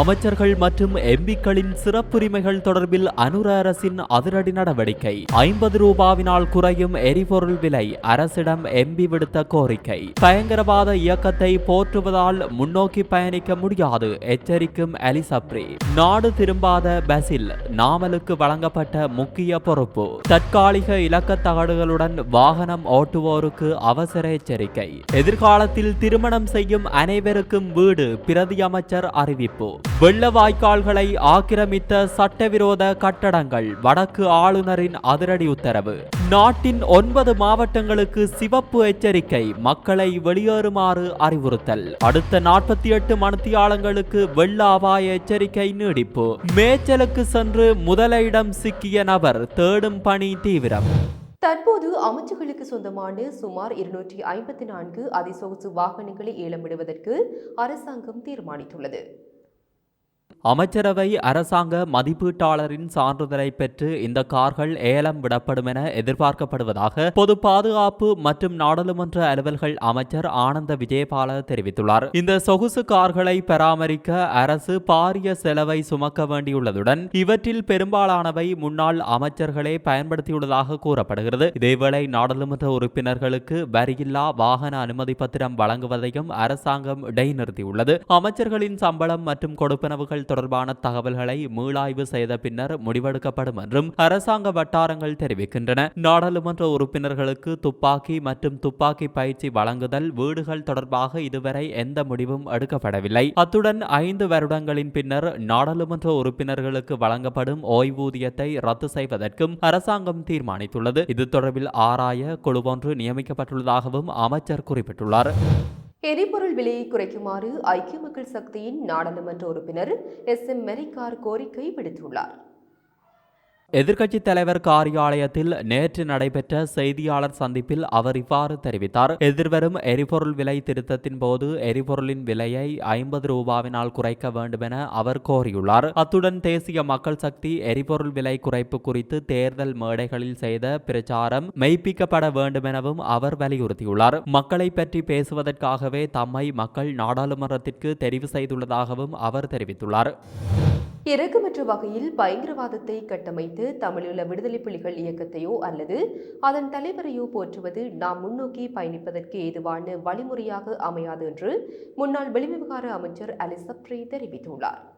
அமைச்சர்கள் மற்றும் எம்பிக்களின் சிறப்புரிமைகள் தொடர்பில் அனுர அரசின் அதிரடி நடவடிக்கை. ஐம்பது ரூபாவினால் குறையும் எரிபொருள் விலை அரசிடம் எம்பி விடுத்த கோரிக்கை. பயங்கரவாத இயக்கத்தை போற்றுவதால் முன்னோக்கி பயணிக்க முடியாது எச்சரிக்கும் அலிசப்ரி நாடு திரும்பாத பசில் நாமலுக்கு வழங்கப்பட்ட முக்கிய பொறுப்பு. தற்காலிக இலக்கத்தகடுகளுடன் வாகனம் ஓட்டுவோருக்கு அவசர எச்சரிக்கை. எதிர்காலத்தில் திருமணம் செய்யும் அனைவருக்கும் வீடு பிரதி அமைச்சர் அறிவிப்பு. வெள்ள வாய்க்கால்களை ஆக்கிரமித்த சட்டவிரோத கட்டடங்கள் வடக்கு ஆளுநரின் அதிரடி உத்தரவு. நாட்டின் ஒன்பது மாவட்டங்களுக்கு சிவப்பு எச்சரிக்கை மக்களை வெளியேறுமாறு அறிவுறுத்தல். அடுத்த நாற்பத்தி எட்டு மணித்தியாலங்களுக்கு வெள்ள அபாய எச்சரிக்கை நீடிப்பு. மேய்ச்சலுக்கு சென்று முதலிடம் சிக்கிய நபர் தேடும் பணி தீவிரம். தற்போது அமைச்சுகளுக்கு சொந்தமான சுமார் இருநூற்றி ஐம்பத்தி நான்கு அதிசொகுசு வாகனங்களை ஏலமிடுவதற்கு அரசாங்கம் தீர்மானித்துள்ளது. அமைச்சரவை அரசாங்க மதிப்பீட்டாளரின் சான்றிதழை பெற்று இந்த கார்கள் ஏலம் விடப்படும் என எதிர்பார்க்கப்படுவதாக பொது பாதுகாப்பு மற்றும் நாடாளுமன்ற அலுவல்கள் அமைச்சர் ஆனந்த விஜயபால தெரிவித்துள்ளார். இந்த சொகுசு கார்களை பராமரிக்க அரசு பாரிய செலவை சுமக்க வேண்டியுள்ளதுடன் இவற்றில் பெரும்பாலானவை முன்னாள் அமைச்சர்களே பயன்படுத்தியுள்ளதாக கூறப்படுகிறது. இதேவேளை நாடாளுமன்ற உறுப்பினர்களுக்கு வரியில்லா வாகன அனுமதி பத்திரம் வழங்குவதையும் அரசாங்கம் இடைநிறுத்தியுள்ளது. அமைச்சர்களின் சம்பளம் மற்றும் கொடுப்பனவுகள் தொடர்பான தகவல்களை மீளாய்வு செய்த பின்னர் முடிவெடுக்கப்படும் என்றும் அரசாங்க வட்டாரங்கள் தெரிவிக்கின்றன. நாடாளுமன்ற உறுப்பினர்களுக்கு துப்பாக்கி மற்றும் துப்பாக்கி பயிற்சி வழங்குதல் வீடுகள் தொடர்பாக இதுவரை எந்த முடிவும் எடுக்கப்படவில்லை. அத்துடன் ஐந்து வருடங்களின் பின்னர் நாடாளுமன்ற உறுப்பினர்களுக்கு வழங்கப்படும் ஓய்வூதியத்தை ரத்து செய்வதற்கும் அரசாங்கம் தீர்மானித்துள்ளது. இது தொடர்பில் ஆராய குழுவொன்று நியமிக்கப்பட்டுள்ளதாகவும் அமைச்சர் குறிப்பிட்டுள்ளார். எரிபொருள் விலையை குறைக்குமாறு ஐக்கிய மக்கள் சக்தியின் நாடாளுமன்ற உறுப்பினர் எஸ் எம் மெரிக்கார் கோரிக்கை விடுத்துள்ளார். எதிர்க்கட்சித் தலைவர் காரியாலயத்தில் நேற்று நடைபெற்ற செய்தியாளர் சந்திப்பில் அவர் இவ்வாறு தெரிவித்தார். எதிர்வரும் எரிபொருள் விலை திருத்தத்தின் போது எரிபொருளின் விலையை ஐம்பது ரூபாவினால் குறைக்க வேண்டுமென அவர் கோரியுள்ளார். அத்துடன் தேசிய மக்கள் சக்தி எரிபொருள் விலை குறைப்பு குறித்து தேர்தல் மேடைகளில் செய்த பிரச்சாரம் மெய்ப்பிக்கப்பட வேண்டுமெனவும் அவர் வலியுறுத்தியுள்ளார். மக்களை பற்றி பேசுவதற்காகவே தம்மை மக்கள் நாடாளுமன்றத்திற்கு தெரிவு செய்துள்ளதாகவும் அவர் தெரிவித்துள்ளார். இறக்குமற்ற வகையில் பயங்கரவாதத்தை கட்டமைத்து தமிழீழ விடுதலை புலிகள் இயக்கத்தையோ அல்லது அதன் தலைவரையோ போற்றுவது நாம் முன்னோக்கி பயணிப்பதற்கு ஏதுவான வழிமுறையாக அமையாது என்று முன்னாள் வெளிவிவகார அமைச்சர் அலிசப்ரி தெரிவித்துள்ளார்.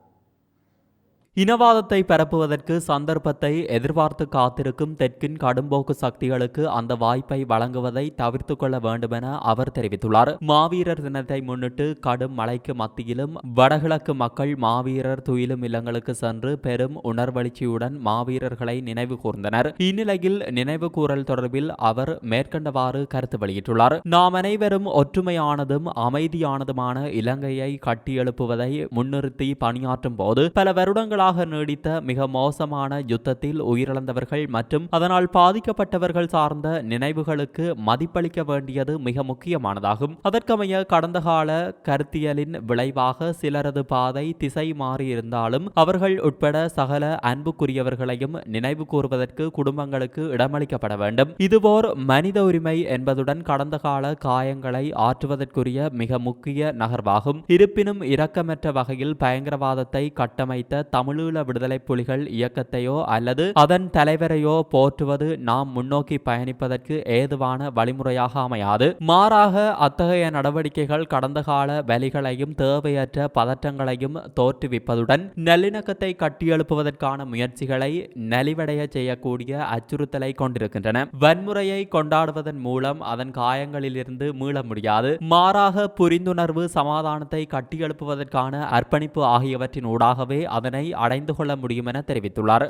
இனவாதத்தை பரப்புவதற்கு சந்தர்ப்பத்தை எதிர்பார்த்து காத்திருக்கும் தெற்கின் கடும்போக்கு சக்திகளுக்கு அந்த வாய்ப்பை வழங்குவதை தவிர்த்து கொள்ள வேண்டுமென அவர் தெரிவித்துள்ளார். மாவீரர் தினத்தை முன்னிட்டு கடும் மழைக்கு மத்தியிலும் வடகிழக்கு மக்கள் மாவீரர் துயிலும் இல்லங்களுக்கு சென்று பெரும் உணர்வெழுச்சியுடன் மாவீரர்களை நினைவு கூர்ந்தனர். இந்நிலையில் நினைவு கூறல் தொடர்பில் அவர் மேற்கண்டவாறு கருத்து வெளியிட்டுள்ளார். நாம் அனைவரும் ஒற்றுமையானதும் அமைதியானதுமான இலங்கையை கட்டியெழுப்புவதை முன்னிறுத்தி பணியாற்றும் போது பல வருடங்கள் ஆண்டுகளாக நீடித்த மிக மோசமான யுத்தத்தில் உயிரிழந்தவர்கள் மற்றும் அதனால் பாதிக்கப்பட்டவர்கள் சார்ந்த நினைவுகளுக்கு மதிப்பளிக்க வேண்டியது மிக முக்கியமானதாகும். அதற்கமைய கடந்த கால கருத்தியலின் விளைவாக சிலரது பாதை திசை மாறியிருந்தாலும் அவர்கள் உட்பட சகல அன்புக்குரியவர்களையும் நினைவு கூறுவதற்கு குடும்பங்களுக்கு இடமளிக்கப்பட வேண்டும். இதுவோர் மனித உரிமை என்பதுடன் கடந்த கால காயங்களை ஆற்றுவதற்குரிய மிக முக்கிய நகர்வாகும். இருப்பினும் இரக்கமற்ற வகையில் பயங்கரவாதத்தை கட்டமைத்த தமிழ் தமிழீழ விடுதலை புலிகள் இயக்கத்தையோ அல்லது அதன் தலைவரையோ போற்றுவது நாம் முன்னோக்கி பயணிப்பதற்கு ஏதுவான வழிமுறையாக அமையாது. மாறாக அத்தகைய நடவடிக்கைகள் கடந்த கால வலிகளையும் தேவையற்ற பதற்றங்களையும் தோற்றுவிப்பதுடன் நல்லிணக்கத்தை கட்டியெழுப்புவதற்கான முயற்சிகளை நலிவடைய செய்யக்கூடிய அச்சுறுத்தலை கொண்டிருக்கின்றன. வன்முறையை கொண்டாடுவதன் மூலம் அதன் காயங்களிலிருந்து மீள முடியாது. மாறாக புரிந்துணர்வு சமாதானத்தை கட்டியெழுப்புவதற்கான அர்ப்பணிப்பு ஆகியவற்றின் ஊடாகவே அதனை அடைந்து கொள்ள முடியும் என தெரிவித்துள்ளார்.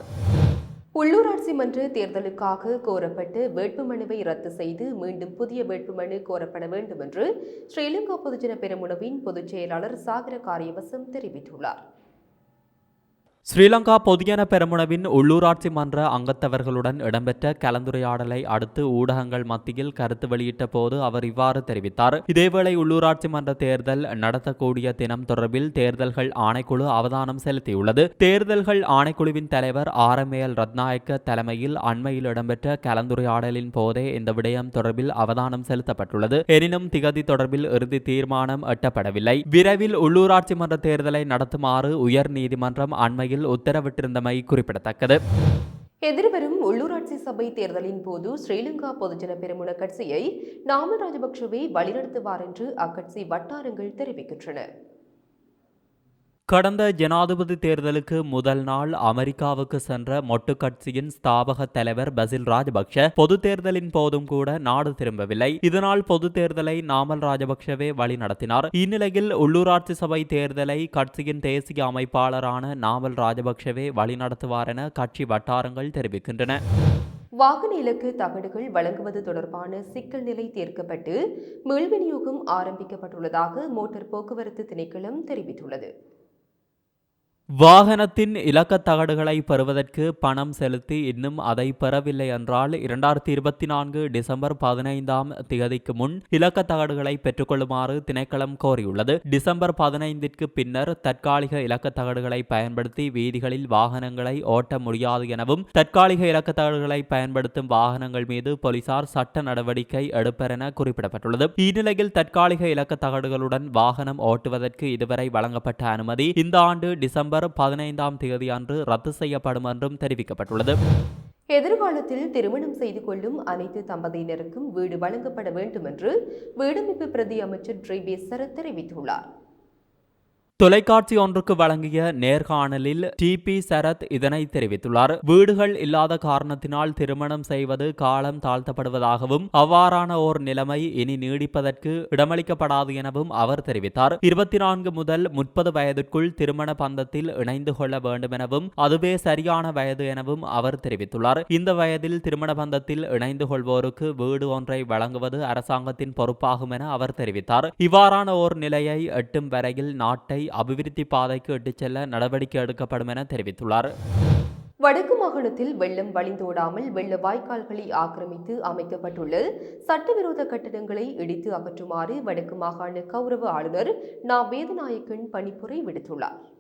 உள்ளூராட்சி மன்ற தேர்தலுக்காக கோரப்பட்டு வேட்புமனுவை ரத்து செய்து மீண்டும் புதிய வேட்புமனு கோரப்பட வேண்டும் என்று ஸ்ரீலங்கா பொதுஜன பெருமுனவின் பொதுச் செயலாளர் சாகர காரியவசம் தெரிவித்துள்ளார். ஸ்ரீலங்கா பொதுஜன பெரமுனவின் உள்ளூராட்சி மன்ற அங்கத்தவர்களுடன் இடம்பெற்ற கலந்துரையாடலை அடுத்து ஊடகங்கள் மத்தியில் கருத்து வெளியிட்ட போது அவர் இவ்வாறு தெரிவித்தார். இதேவேளை உள்ளூராட்சி மன்ற தேர்தல் நடத்தக்கூடிய தினம் தொடர்பில் தேர்தல்கள் ஆணைக்குழு அவதானம் செலுத்தியுள்ளது. தேர்தல்கள் ஆணைக்குழுவின் தலைவர் ஆர் எம் எல் ரத்நாயக்க தலைமையில் அண்மையில் இடம்பெற்ற கலந்துரையாடலின் போதே இந்த விடயம் தொடர்பில் அவதானம் செலுத்தப்பட்டுள்ளது. எனினும் திகதி தொடர்பில் இறுதி தீர்மானம் எட்டப்படவில்லை. விரைவில் உள்ளூராட்சி மன்ற தேர்தலை நடத்துமாறு உயர் நீதிமன்றம் அண்மையில் உத்தரவிட்டிருந்தமை குறிப்பிடத்தக்கது. எதிர்வரும் உள்ளூராட்சி சபை தேர்தலின் போது ஸ்ரீலங்கா பொதுஜன பெரமுன கட்சியை நாமல் ராஜபக்ஷவே வழிநடத்துவார் என்று அக்கட்சி வட்டாரங்கள் தெரிவிக்கின்றன. கடந்த ஜனாதிபதி தேர்தலுக்கு முதல் நாள் அமெரிக்காவுக்கு சென்ற மொட்டு கட்சியின் ஸ்தாபக தலைவர் பசில் ராஜபக்ஷ பொது தேர்தலின் போதும் கூட நாடு திரும்பவில்லை. இதனால் பொது தேர்தலை நாமல் ராஜபக்ஷவே வழிநடத்தினார் இந்நிலையில் உள்ளூராட்சி சபை தேர்தலை கட்சியின் தேசிய அமைப்பாளரான நாமல் ராஜபக்ஷவே வழிநடத்துவார் என கட்சி வட்டாரங்கள் தெரிவிக்கின்றன. வாகன இலக்கு தகடுகள் வழங்குவது தொடர்பான சிக்கல் நிலை தீர்க்கப்பட்டு மீள்விநியோகம் ஆரம்பிக்கப்பட்டுள்ளதாக மோட்டார் போக்குவரத்து திணைக்களம் தெரிவித்துள்ளது. வாகனத்தின் இலக்க தகடுகளை பெறுவதற்கு பணம் செலுத்தி இன்னும் அதை பெறவில்லை என்றால் இரண்டாயிரத்தி இருபத்தி நான்கு டிசம்பர் பதினைந்தாம் திகதிக்கு முன் இலக்க தகடுகளை பெற்றுக்கொள்ளுமாறு திணைக்களம் கோரியுள்ளது. டிசம்பர் பதினைந்திற்கு பின்னர் தற்காலிக இலக்க தகடுகளை பயன்படுத்தி வீதிகளில் வாகனங்களை ஓட்ட முடியாது எனவும் தற்காலிக இலக்க தகடுகளை பயன்படுத்தும் வாகனங்கள் மீது போலீசார் சட்ட நடவடிக்கை எடுப்பர் என குறிப்பிடப்பட்டுள்ளது. இந்நிலையில் தற்காலிக இலக்க தகடுகளுடன் வாகனம் ஓட்டுவதற்கு இதுவரை வழங்கப்பட்ட அனுமதி இந்த ஆண்டு டிசம்பர் பதினைந்தாம் தேதி அன்று ரத்து செய்யப்படும் என்றும் தெரிவிக்கப்பட்டுள்ளது. எதிர்காலத்தில் திருமணம் செய்து கொள்ளும் அனைத்து தம்பதியினருக்கும் வீடு வழங்கப்பட வேண்டும் என்று வீடமைப்பு பிரதி அமைச்சர் ட்ரிபி சரத் தெரிவித்துள்ளார். தொலைக்காட்சி ஒன்றுக்கு வழங்கிய நேர்காணலில் டி பி சரத் இதனை தெரிவித்துள்ளார். வீடுகள் இல்லாத காரணத்தினால் திருமணம் செய்வது காலம் தாழ்த்தப்படுவதாகவும் அவ்வாறான ஓர் நிலைமை இனி நீடிப்பதற்கு இடமளிக்கப்படாது எனவும் அவர் தெரிவித்தார். இருபத்தி நான்கு முதல் முப்பது வயதுக்குள் திருமண பந்தத்தில் இணைந்து கொள்ள வேண்டும் எனவும் அதுவே சரியான வயது எனவும் அவர் தெரிவித்துள்ளார். இந்த வயதில் திருமண பந்தத்தில் இணைந்து கொள்வோருக்கு வீடு ஒன்றை வழங்குவது அரசாங்கத்தின் பொறுப்பாகும் என அவர் தெரிவித்தார். இவ்வாறான ஓர் நிலையை எட்டும் வரையில் நாட்டை அபிவிருத்தி பாதைக்கு இட்டுச் செல்ல நடவடிக்கை எடுக்கப்படும் என தெரிவித்துள்ளார். வடக்கு மாகாணத்தில் வெள்ளம் வழிந்தோடாமல் வெள்ள வாய்க்கால்களை ஆக்கிரமித்து அமைக்கப்பட்டுள்ள சட்டவிரோத கட்டடங்களை இடித்து அகற்றுமாறு வடக்கு மாகாண கௌரவ ஆளுநர் நா. வேதநாயக்கன் பணிப்புரை விடுத்துள்ளார்.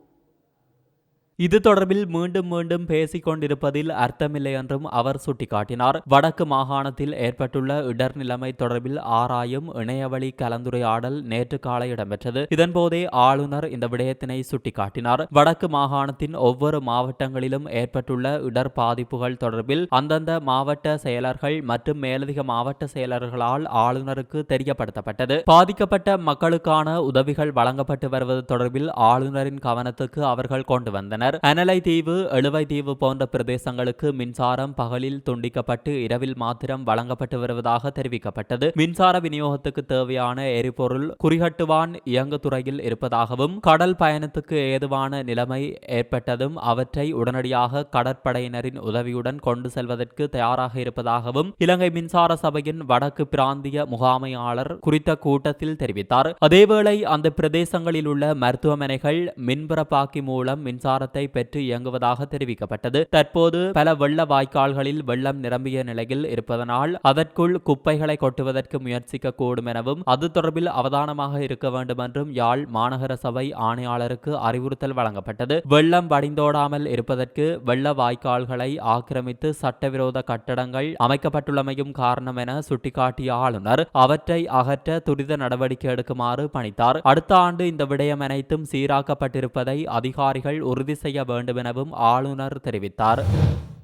இது தொடர்பில் மீண்டும் மீண்டும் பேசிக் கொண்டிருப்பதில் அர்த்தமில்லை என்றும் அவர் சுட்டிக்காட்டினார். வடக்கு மாகாணத்தில் ஏற்பட்டுள்ள இடர் நிலைமை தொடர்பில் ஆராயும் இணையவழி கலந்துரையாடல் நேற்று காலை இடம்பெற்றது. இதன்போதே ஆளுநர் இந்த விடயத்தினை சுட்டிக்காட்டினார். வடக்கு மாகாணத்தின் ஒவ்வொரு மாவட்டங்களிலும் ஏற்பட்டுள்ள இடர் பாதிப்புகள் தொடர்பில் அந்தந்த மாவட்ட செயலர்கள் மற்றும் மேலதிக மாவட்ட செயலர்களால் ஆளுநருக்கு தெரியப்படுத்தப்பட்டது. பாதிக்கப்பட்ட மக்களுக்கான உதவிகள் வழங்கப்பட்டு வருவது தொடர்பில் ஆளுநரின் கவனத்துக்கு அவர்கள் கொண்டு வந்தனர். அனலை தீவு எழுவை தீவு போன்ற பிரதேசங்களுக்கு மின்சாரம் பகலில் துண்டிக்கப்பட்டு இரவில் மாத்திரம் வழங்கப்பட்டு வருவதாக தெரிவிக்கப்பட்டது. மின்சார விநியோகத்துக்கு தேவையான எரிபொருள் குறிகட்டுவான் இயங்குதுறையில் இருப்பதாகவும் கடல் பயணத்துக்கு ஏதுவான நிலைமை ஏற்பட்டதும் அவற்றை உடனடியாக கடற்படையினரின் உதவியுடன் கொண்டு செல்வதற்கு தயாராக இருப்பதாகவும் இலங்கை மின்சார சபையின் வடக்கு பிராந்திய முகாமையாளர் குறித்த கூட்டத்தில் தெரிவித்தார். அதேவேளை அந்த பிரதேசங்களில் உள்ள மருத்துவமனைகள் மின்புறப்பாக்கி மூலம் மின்சாரத்தை பெற்று இயங்குவதாக தெரிவிக்கப்பட்டது. தற்போது பல வெள்ள வாய்க்கால்களில் வெள்ளம் நிரம்பிய நிலையில் இருப்பதனால் அதற்குள் குப்பைகளை கொட்டுவதற்கு முயற்சிக்க கூடும் எனவும் அது தொடர்பில் அவதானமாக இருக்க வேண்டும் என்றும் யாழ் மாநகர சபை ஆணையாளருக்கு அறிவுறுத்தல் வழங்கப்பட்டது. வெள்ளம் வடிந்தோடாமல் இருப்பதற்கு வெள்ள வாய்க்கால்களை ஆக்கிரமித்து சட்டவிரோத கட்டடங்கள் அமைக்கப்பட்டுள்ளமையும் காரணம் என சுட்டிக்காட்டிய ஆளுநர் அவற்றை அகற்ற துரித நடவடிக்கை எடுக்குமாறு பணித்தார். அடுத்த ஆண்டு இந்த விடயம் அனைத்தும் சீராக்கப்பட்டிருப்பதை அதிகாரிகள் உறுதி செய்ய வேண்டும் எனவும் ஆளுநர் தெரிவித்தார்.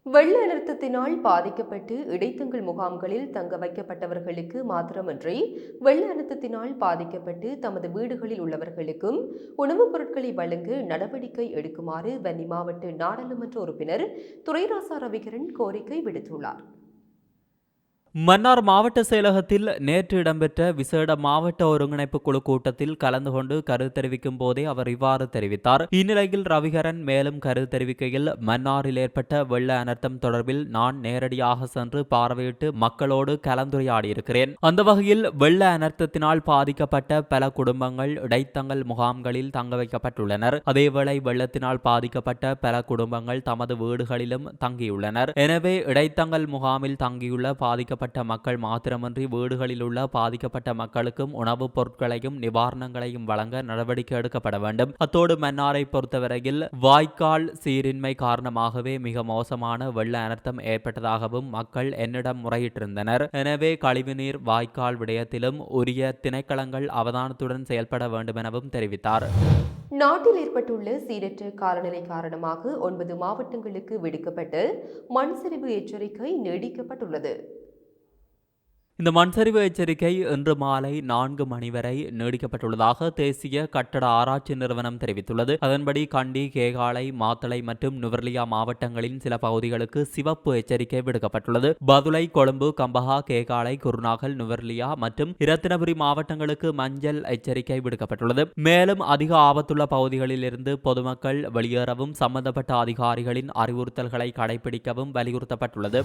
வெள்ள அழுத்தத்தினால் பாதிக்கப்பட்டு இடைத்தங்கள் முகாம்களில் தங்க வைக்கப்பட்டவர்களுக்கு மாத்திரமன்றி வெள்ள அழுத்தத்தினால் பாதிக்கப்பட்டு தமது வீடுகளில் உள்ளவர்களுக்கும் உணவுப் பொருட்களை வழங்க நடவடிக்கை எடுக்குமாறு வன்னி மாவட்ட நாடாளுமன்ற உறுப்பினர் துரைராசா ரவிகரன் கோரிக்கை விடுத்துள்ளார். மன்னார் மாவட்ட செயலகத்தில் நேற்று இடம்பெற்ற விசேட மாவட்ட ஒருங்கிணைப்பு குழு கூட்டத்தில் கலந்து கொண்டு கருத்து தெரிவிக்கும் போதே அவர் இவ்வாறு தெரிவித்தார். இந்நிலையில் ரவிகரன் மேலும் கருத்து தெரிவிக்கையில் மன்னாரில் ஏற்பட்ட வெள்ள அனர்த்தம் தொடர்பில் நான் நேரடியாக சென்று பார்வையிட்டு மக்களோடு கலந்துரையாடியிருக்கிறேன். அந்த வகையில் வெள்ள அனர்த்தத்தினால் பாதிக்கப்பட்ட பல குடும்பங்கள் இடைத்தங்கல் முகாம்களில் தங்க வைக்கப்பட்டுள்ளனர். அதேவேளை வெள்ளத்தினால் பாதிக்கப்பட்ட பல குடும்பங்கள் தமது வீடுகளிலும் தங்கியுள்ளனர். எனவே இடைத்தங்கல் முகாமில் தங்கியுள்ள பாதிக்கப்பட்ட மக்கள் மாத்திரமன்றி வீடுகளில் உள்ள பாதிக்கப்பட்ட மக்களுக்கும் உணவுப் பொருட்களையும் நிவாரணங்களையும் வழங்க நடவடிக்கை எடுக்கப்பட வேண்டும். அத்தோடு மன்னாரை பொறுத்தவரையில் வாய்க்கால் சீரின்மை காரணமாகவே மிக மோசமான வெள்ள அனர்த்தம் ஏற்பட்டதாகவும் மக்கள் என்னிடம் முறையிட்டிருந்தனர். எனவே கழிவுநீர் வாய்க்கால் விடயத்திலும் உரிய திணைக்களங்கள் அவதானத்துடன் செயல்பட வேண்டும் எனவும் தெரிவித்தார். நாட்டில் ஏற்பட்டுள்ள சீரற்ற காலநிலை காரணமாக ஒன்பது மாவட்டங்களுக்கு விடுக்கப்பட்டு மண் சரிவு எச்சரிக்கை நீடிக்கப்பட்டுள்ளது. இந்த மண்சரிவு எச்சரிக்கை இன்று மாலை நான்கு மணி வரை நீடிக்கப்பட்டுள்ளதாக தேசிய கட்டட ஆராய்ச்சி நிறுவனம் தெரிவித்துள்ளது. அதன்படி கண்டி கேகாலை மாத்தளை மற்றும் நுவர்லியா மாவட்டங்களின் சில பகுதிகளுக்கு சிவப்பு எச்சரிக்கை விடுக்கப்பட்டுள்ளது. பதுளை கொழும்பு கம்பஹா கேகாலை குருநாகல் நுவர்லியா மற்றும் இரத்தினபுரி மாவட்டங்களுக்கு மஞ்சள் எச்சரிக்கை விடுக்கப்பட்டுள்ளது. மேலும் அதிக ஆபத்துள்ள பகுதிகளில் இருந்து பொதுமக்கள் வெளியேறவும் சம்பந்தப்பட்ட அதிகாரிகளின் அறிவுறுத்தல்களை கடைபிடிக்கவும் வலியுறுத்தப்பட்டுள்ளது.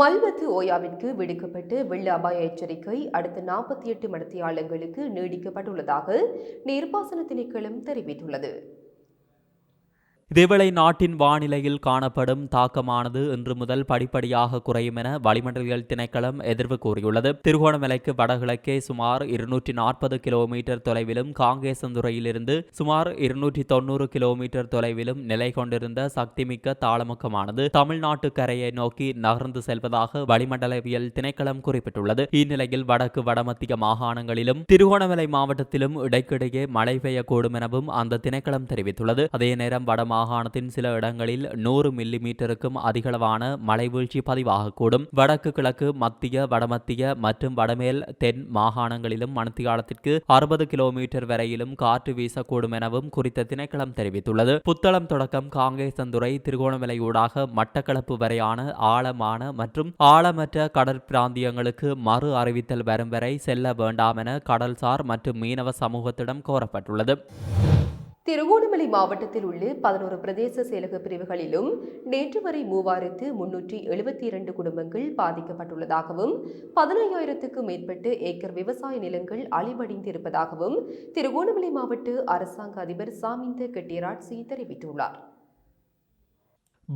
மல்வத்து ஓயாவிற்கு விடுக்கப்பட்டு வெள்ள அபாய எச்சரிக்கை அடுத்த நாற்பத்தி எட்டு மணித்தியாலங்களுக்கு நீடிக்கப்பட்டுள்ளதாக நீர்ப்பாசன திணைக்களம் தெரிவித்துள்ளது. இதேவேளை நாட்டின் வானிலையில் காணப்படும் தாக்கமானது இன்று முதல் படிப்படியாக குறையும் என வளிமண்டலியல் திணைக்களம் எதிர்வு கூறியுள்ளது. திருகோணமலைக்கு வடகிழக்கே சுமார் இருநூற்றி நாற்பது கிலோமீட்டர் தொலைவிலும் காங்கேசந்துறையிலிருந்து சுமார் இருநூற்றி தொண்ணூறு கிலோமீட்டர் தொலைவிலும் நிலை கொண்டிருந்த சக்திமிக்க தாளமுக்கமானது தமிழ்நாட்டு கரையை நோக்கி நகர்ந்து செல்வதாக வளிமண்டலவியல் திணைக்களம் குறிப்பிட்டுள்ளது. இந்நிலையில் வடக்கு வடமத்திய மாகாணங்களிலும் திருகோணமலை மாவட்டத்திலும் இடைக்கிடையே மழை பெய்யக்கூடும் எனவும் அந்த திணைக்களம் தெரிவித்துள்ளது. அதே நேரம் வடமா மாகாணத்தின் சில இடங்களில் நூறு மில்லி மீட்டருக்கும் அதிகளவான மழைவீழ்ச்சி பதிவாகக்கூடும். வடக்கு கிழக்கு மத்திய வடமத்திய மற்றும் வடமேல் தென் மாகாணங்களிலும் மணித்தியாலத்திற்கு அறுபது கிலோமீட்டர் வரையிலும் காற்று வீசக்கூடும் எனவும் குறித்த திணைக்களம் தெரிவித்துள்ளது. புத்தளம் தொடக்கம் காங்கேசந்துறை திருகோணமலை ஊடாக மட்டக்களப்பு வரையான ஆழமான மற்றும் ஆழமற்ற கடற்பிராந்தியங்களுக்கு மறு அறிவித்தல் வரும் வரை செல்ல வேண்டாம் என கடல்சார் மற்றும் மீனவ சமூகத்திடம் கோரப்பட்டுள்ளது. திருகோணமலை மாவட்டத்தில் உள்ள பதினோரு பிரதேச செயலக பிரிவுகளிலும் நேற்று வரை மூவாயிரத்து முன்னூற்றி எழுபத்தி இரண்டு குடும்பங்கள் பாதிக்கப்பட்டுள்ளதாகவும் பதினையாயிரத்துக்கும் மேற்பட்டு ஏக்கர் விவசாய நிலங்கள் அழிவடைந்திருப்பதாகவும் திருகோணமலை மாவட்ட அரசாங்க அதிபர் சாமிந்த கெட்டிராட்சி தெரிவித்துள்ளார்.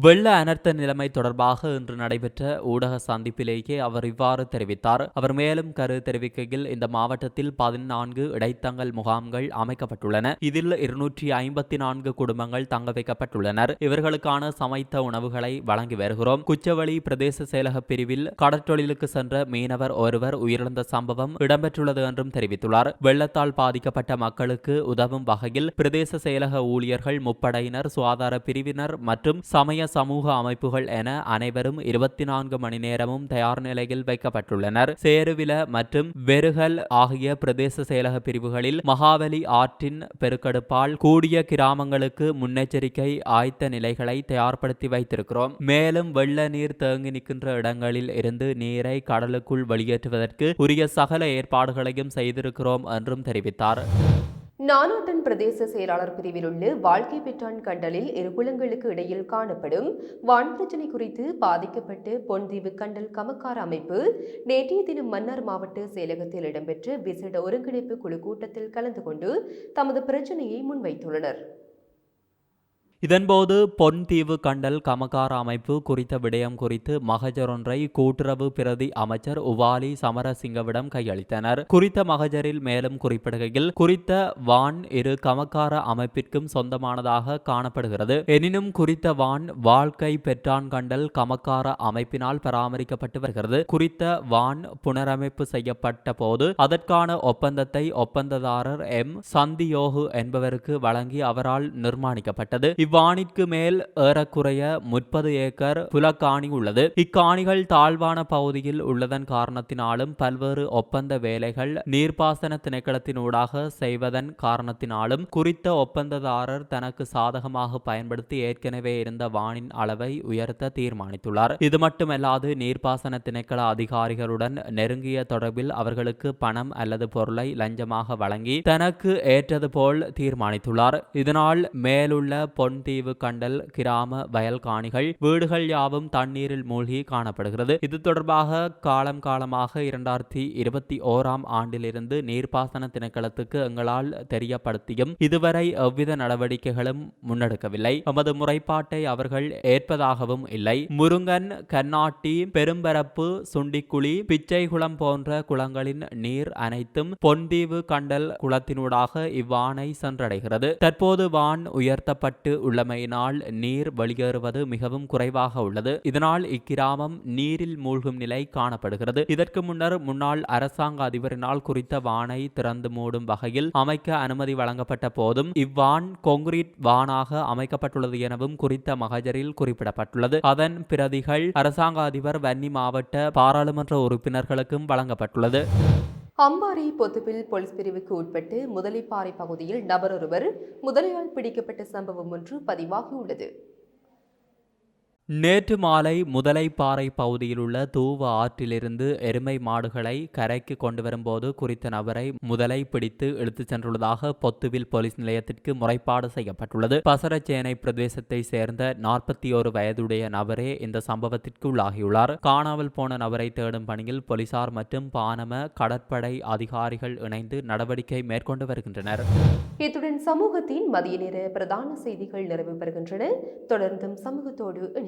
வெள்ள அனர்த்த நிலைமை தொடர்பாக இன்று நடைபெற்ற ஊடக சந்திப்பிலேயே அவர் இவ்வாறு தெரிவித்தார். அவர் மேலும் கரு தெரிவிக்கையில் இந்த மாவட்டத்தில் பதினான்கு இடைத்தங்கல் முகாம்கள் அமைக்கப்பட்டுள்ளன. இதில் இருநூற்றி ஐம்பத்தி நான்கு குடும்பங்கள் தங்க வைக்கப்பட்டுள்ளனர். இவர்களுக்கான சமைத்த உணவுகளை வழங்கி வருகிறோம். குச்சவெளி பிரதேச செயலக பிரிவில் கடற்றொழிலுக்கு சென்ற மீனவர் ஒருவர் உயிரிழந்த சம்பவம் இடம்பெற்றுள்ளது என்றும் தெரிவித்துள்ளார். வெள்ளத்தால் பாதிக்கப்பட்ட மக்களுக்கு உதவும் வகையில் பிரதேச செயலக ஊழியர்கள் முப்படையினர் சுகாதார பிரிவினர் மற்றும் சமய சமூக அமைப்புகள் என அனைவரும் இருபத்தி நான்கு மணி நேரமும் தயார் நிலையில் வைக்கப்பட்டுள்ளனர். சேருவில மற்றும் வெறுகல் ஆகிய பிரதேச செயலக பிரிவுகளில் மகாவலி ஆற்றின் பெருக்கெடுப்பால் கூடிய கிராமங்களுக்கு முன்னெச்சரிக்கை ஆய்த்த நிலைகளை தயார்படுத்தி வைத்திருக்கிறோம். மேலும் வெள்ள நீர் தேங்கி நிற்கின்ற இடங்களில் இருந்து நீரை கடலுக்குள் வெளியேற்றுவதற்கு உரிய சகல ஏற்பாடுகளையும் செய்திருக்கிறோம் என்றும் தெரிவித்தார். நானாட்டன் பிரதேச செயலாளர் பிரிவில் உள்ள வாழ்க்கை பெற்றான் கண்டலில் இரு குளங்களுக்கு இடையில் காணப்படும் வான் பிரச்சினை குறித்து பாதிக்கப்பட்டு பொன்தீவு கண்டல் கமக்கார அமைப்பு நேற்றைய தினம் மன்னார் மாவட்ட செயலகத்தில் இடம்பெற்ற விசேட ஒருங்கிணைப்பு குழு கூட்டத்தில் கலந்து கொண்டு தமது பிரச்சினையை முன்வைத்துள்ளனர். இதன்போது பொன் தீவு கண்டல் கமகார அமைப்பு குறித்த விடயம் குறித்து மகஜரொன்றை கூட்டுறவு பிரதி அமைச்சர் உவாலி சமரசிங்கவிடம் கையளித்தனர். குறித்த மகஜரில் மேலும் குறிப்பிடுகையில் குறித்த வான் இரு கமக்கார அமைப்பிற்கும் சொந்தமானதாக காணப்படுகிறது. எனினும் குறித்த வான் வாழ்க்கை பெற்றான் கண்டல் கமக்கார அமைப்பினால் பராமரிக்கப்பட்டு வருகிறது. குறித்த வான் புனரமைப்பு செய்யப்பட்ட போது அதற்கான ஒப்பந்தத்தை ஒப்பந்ததாரர் எம். சந்தியோகு என்பவருக்கு வழங்கி அவரால் நிர்மாணிக்கப்பட்டது. இவ்வாணிற்கு மேல் ஏறக்குறைய முப்பது ஏக்கர் புலக்காணி உள்ளது. இக்காணிகள் தாழ்வான பகுதியில் உள்ளதன் காரணத்தினாலும் பல்வேறு ஒப்பந்த வேலைகள் நீர்ப்பாசன திணைக்களத்தினூடாக செய்வதன் காரணத்தினாலும் குறித்த ஒப்பந்ததாரர் தனக்கு சாதகமாக பயன்படுத்தி ஏற்கனவே இருந்த வானின் அளவை உயர்த்த தீர்மானித்துள்ளார். இது மட்டுமல்லாது நீர்ப்பாசன திணைக்கள அதிகாரிகளுடன் நெருங்கிய தொடர்பில் அவர்களுக்கு பணம் அல்லது பொருளை லஞ்சமாக வழங்கி தனக்கு ஏற்றது போல் தீர்மானித்துள்ளார். இதனால் மேலுள்ள பொன்தீவு கண்டல் கிராம வயல் காணிகள் வீடுகள் யாவும் தண்ணீரில் மூழ்கி காணப்படுகிறது. இது தொடர்பாக காலம் காலமாக இரண்டாயிரத்தி இருபத்தி ஓராம் ஆண்டிலிருந்து நீர்ப்பாசன திணைக்களத்துக்கு எங்களால் தெரியப்படுத்தியும் இதுவரை எவ்வித நடவடிக்கைகளும் முன்னெடுக்கவில்லை. எமது முறைப்பாட்டை அவர்கள் ஏற்பதாகவும் இல்லை. முருங்கன் கண்ணாட்டி பெரும்பரப்பு சுண்டிக்குழி பிச்சைகுளம் போன்ற குளங்களின் நீர் அனைத்தும் பொன்தீவு கண்டல் குளத்தினூடாக இவ்வானை சென்றடைகிறது. தற்போது வான் உயர்த்தப்பட்டு உள்ளமையினால் நீர் வெளியேறுவது மிகவும் குறைவாக உள்ளது. இதனால் இக்கிராமம் நீரில் மூழ்கும் நிலை காணப்படுகிறது. இதற்கு முன்னர் முன்னாள் அரசாங்க அதிபரினால் குறித்த வானை திறந்து மூடும் வகையில் அமைக்க அனுமதி வழங்கப்பட்ட போதும் இவ்வான் கொங்கிரீட் வானாக அமைக்கப்பட்டுள்ளது எனவும் குறித்த மகஜரில் குறிப்பிடப்பட்டுள்ளது. அதன் பிரதிகள் அரசாங்க அதிபர் வன்னி மாவட்ட பாராளுமன்ற உறுப்பினர்களுக்கும் வழங்கப்பட்டுள்ளது. அம்பாறை பொத்துப்பில் போலீஸ் பிரிவுக்கு உட்பட்டு முதலைப்பாறை பகுதியில் நபரொருவர் முதலையால் பிடிக்கப்பட்ட சம்பவம் ஒன்று பதிவாகியுள்ளது. நேற்று மாலை முதலைப்பாறை பகுதியில் உள்ள தூவ ஆற்றிலிருந்து எருமை மாடுகளை கரைக்கு கொண்டு வரும்போது குறித்த நபரை முதலை பிடித்து இழுத்துச் சென்றுள்ளதாக பொத்துவில் போலீஸ் நிலையத்திற்கு முறைப்பாடு செய்யப்பட்டுள்ளது. பசரச்சேனை பிரதேசத்தை சேர்ந்த நாற்பத்தி ஒரு வயதுடைய நபரே இந்த சம்பவத்திற்கு உள்ளாகியுள்ளார். காணாமல் போன நபரை தேடும் பணியில் போலீசார் மற்றும் பானம கடற்படை அதிகாரிகள் இணைந்து நடவடிக்கை மேற்கொண்டு வருகின்றனர். இத்துடன் சமூகத்தின் மதிய நேர பிரதான செய்திகள் நிறைவு பெறுகின்றன. தொடர்ந்தும் சமூகத்தோடு